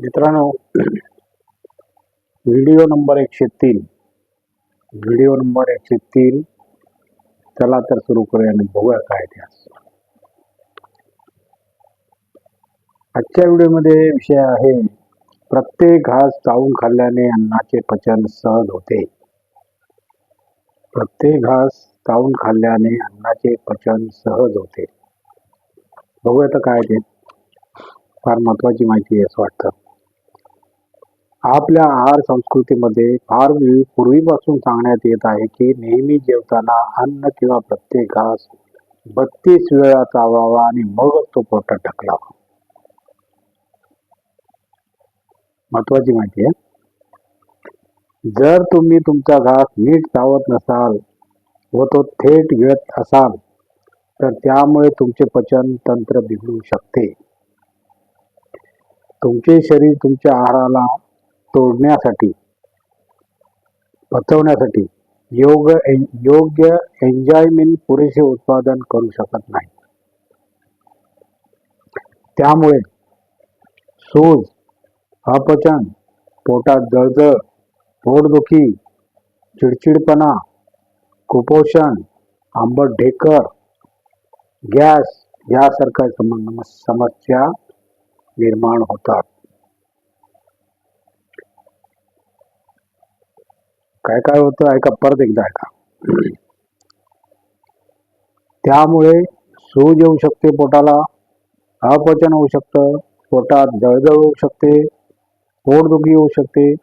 मित्रांनो video number एकशे तीन. व्हिडिओ नंबर एकशे तीन. चला तर सुरू करूया आणि बघूया काय इतिहास आजच्या व्हिडिओमध्ये विषय आहे प्रत्येक घास चावून खाल्ल्याने अन्नाचे पचन सहज होते. प्रत्येक घास चावून खाल्ल्याने अन्नाचे पचन सहज होते. बघूया तर काय ते. फार महत्वाची माहिती आहे असं वाटतं. आपल्या आहार संस्कृतीमध्ये फार पूर्वीपासून सांगण्यात येत आहे की नेहमी जेवताना अन्न किंवा प्रत्येक घास बत्तीस वेळा चावावा आणि मगच तो पोटात टाकलावा. महत्वाची माहिती आहे. जर तुम्ही तुमचा घास नीट चावत नसाल व तो थेट गिळत असाल तर त्यामुळे तुमचे पचन तंत्र बिघडू शकते. तुमचे शरीर तुमच्या आहाराला तोडण्यासाठी पचवण्यासाठी योग्य एन- योग्य एन्जॉयमेंट पुरेसे उत्पादन करू शकत नाही. त्यामुळे सूज अपचन पोटात जळजळ पोटदुखी चिडचिडपणा कुपोषण आंबट ढेकर गॅस यासारख्या सम- समस्या निर्माण होतात. काय काय होतं ऐका परत एकदा ऐका. त्यामुळे सूज येऊ शकते पोटाला अपचन होऊ शकतं पोटात जळजळ होऊ शकते पोटदुखी होऊ शकते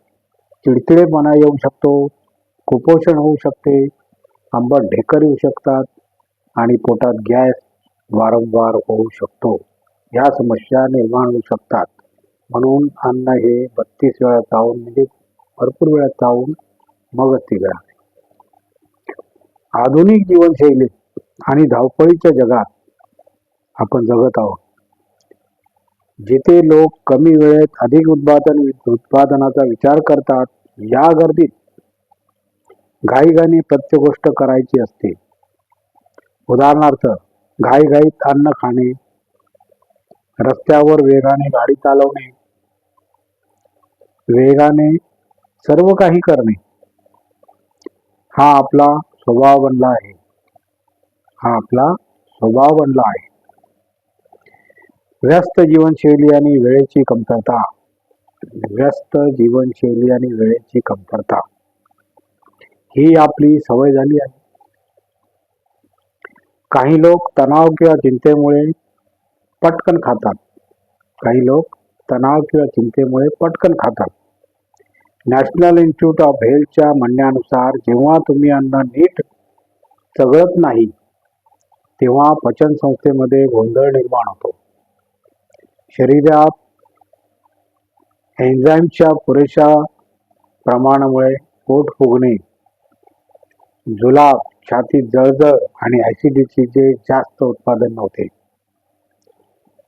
चिडचिडेपणा येऊ शकतो कुपोषण होऊ शकते आंबट ढेकर येऊ शकतात आणि पोटात गॅस वारंवार होऊ शकतो. या समस्या निर्माण होऊ शकतात. म्हणून अन्न हे बत्तीस वेळा चावून म्हणजे भरपूर वेळा चावून मगच ते आधुनिक जीवनशैली आणि धावपळीच्या जगात आपण जगत आहोत. जिथे लोक कमी वेळेत अधिक उत्पादन उत्पादनाचा विचार करतात या गर्दीत घाईघाईने प्रत्येक गोष्ट करायची असते. उदाहरणार्थ घाईघाईत अन्न खाणे रस्त्यावर वेगाने गाडी चालवणे वेगाने सर्व काही करणे हा आपला स्वभाव बनला आहे. हा आपला स्वभाव बनला आहे. व्यस्त जीवनशैली आणि वेळेची कमतरता. व्यस्त जीवनशैली आणि वेळेची कमतरता. ही आपली सवय झाली आहे. काही लोक तणाव किंवा चिंतेमुळे पटकन खातात. काही लोक तणाव किंवा चिंतेमुळे पटकन खातात. नॅशनल इन्स्टिट्यूट ऑफ हेल्थच्या म्हणण्यानुसार जेव्हा तुम्ही अन्न नीट चघळत नाही तेव्हा पचन संस्थेमध्ये गोंधळ निर्माण होतो. शरीरात एन्झाईमच्या पुरेशा प्रमाणामुळे पोट फुगणे जुलाब छातीत जळजळ आणि ॲसिडिटीचे जास्त उत्पादन होते.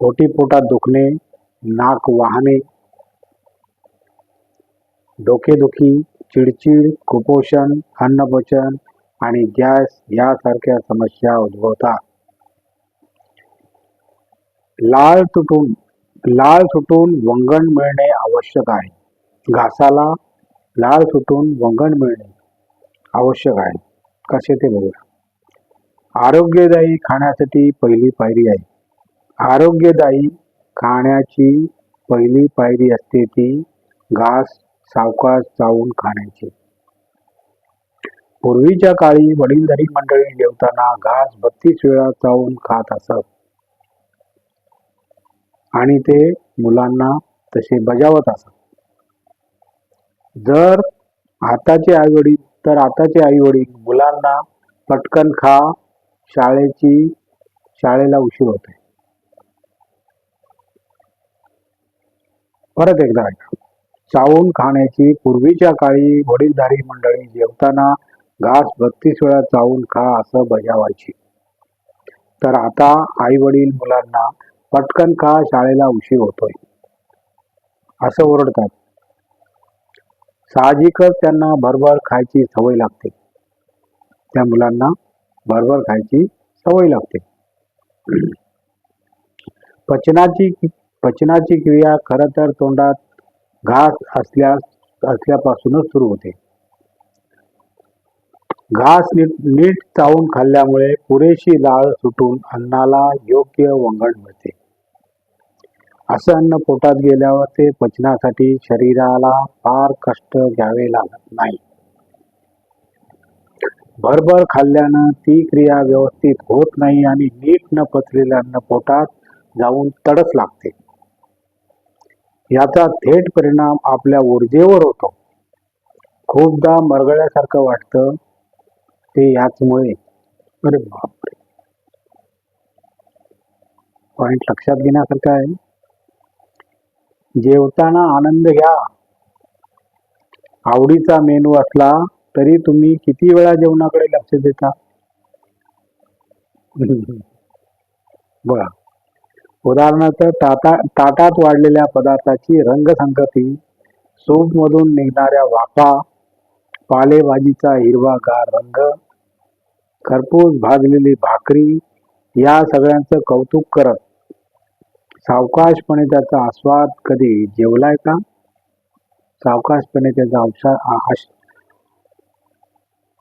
पोटी पोटात दुखणे नाक वाहणे डोकेदुखी चिडचिड कुपोषण अन्नपचन आणि गॅस यासारख्या समस्या उद्भवतात. लाळ तुटून लाळ सुटून वंगण मिळणे आवश्यक आहे. घासाला लाळ सुटून वंगण मिळणे आवश्यक आहे. कसे ते बघूया आरोग्यदायी खाण्यासाठी पहिली पायरी आहे. आरोग्यदायी खाण्याची पहिली पायरी असते ती घास सावकाश चावून खाण्याची. पूर्वीच्या काळी वडीलधारी मंडळी जेवताना घास बत्तीस वेळा चावून खात असत. आणि ते मुलांना तसे बजावत असत. जर आताचे आई वडील तर आताचे आई वडील मुलांना पटकन खा शाळेची शाळेला उशीर होते परत एकदा ऐका. चावून खाण्याची पूर्वीच्या काळी वडीलधारी मंडळी जेवताना घास बत्तीस वेळा चावून खा असं बजावायची. तर आता आई वडील मुलांना पटकन खा शाळेला उशीर होतोय. असं ओरडतात. साहजिकच त्यांना भरभर खायची सवय लागते. त्या मुलांना भरभर खायची सवय लागते. पचनाची पचनाची क्रिया खरं तर तोंडात घास असल्यास असल्यापासूनच सुरू होते. घास नीट नीट चावून खाल्ल्यामुळे पुरेशी लाळ सुटून अन्नाला योग्य वंगण मिळते. असं अन्न पोटात गेल्यावर ते पचनासाठी शरीराला फार कष्ट घ्यावे लागत नाही. भरभर खाल्ल्यानं ती क्रिया व्यवस्थित होत नाही आणि नीट न पचलेलं अन्न पोटात जाऊन तडस लागते. याचा थेट परिणाम आपल्या ऊर्जेवर होतो. खूपदा मरगळ्यासारखं वाटतं ते याचमुळे. अरे बापरे! पॉइंट लक्षात घेण्यासारखं आहे. जेवताना आनंद घ्या. आवडीचा मेनू असला तरी तुम्ही किती वेळा जेवणाकडे लक्ष देता? बघा उदाहरणार्थ ताता ताटात वाढलेल्या पदार्थाची रंगसंगती सूपमधून निघणाऱ्या वाफा पालेभाजीचा हिरवागार रंग खरपूस भाजलेली भाकरी या सगळ्यांचं कौतुक करत सावकाशपणे त्याचा आस्वाद कधी जेवलाय का? सावकाशपणे त्याचा औषा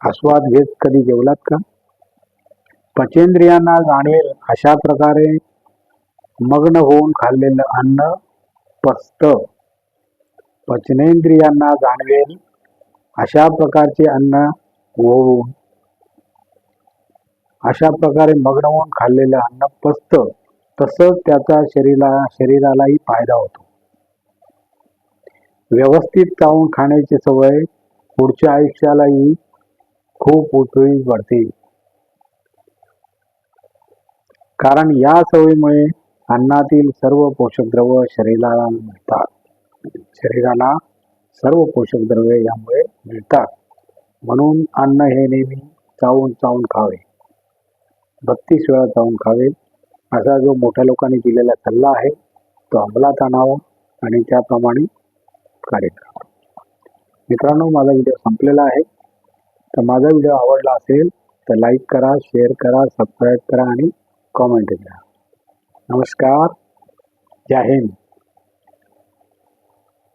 आस्वाद घेत कधी जेवलात का? पचेंद्रियांना जाणवेल अशा प्रकारे मग्न होऊन खाल्लेलं अन्न पचत पचनेंद्रियांना जाणवेल. अशा प्रकारचे अन्न होऊन अशा प्रकारे मग्न होऊन खाल्लेलं अन्न पचत तसंच त्याचा शरीरा शरीरालाही फायदा होतो. व्यवस्थित चावून खाण्याची सवय पुढच्या आयुष्यालाही खूप उपयोगी पडते. कारण या सवयीमुळे अन्नातील सर्व पोषक द्रव्य शरीराला मिळतात. शरीराला सर्व पोषक द्रव्ये यामुळे मिळतात. म्हणून अन्न हे नेहमी चावून चावून खावे. बत्तीस वेळा चावून खावे. असा जो मोठ्या लोकांनी दिलेला सल्ला आहे तो अंमलात आणावा आणि त्याप्रमाणे कार्य करावं. मित्रांनो माझा व्हिडिओ संपलेला आहे. तर माझा व्हिडिओ आवडला असेल तर लाईक करा शेअर करा सबस्क्राईब करा आणि कॉमेंट करा નમસ્કાર જય હિન્દ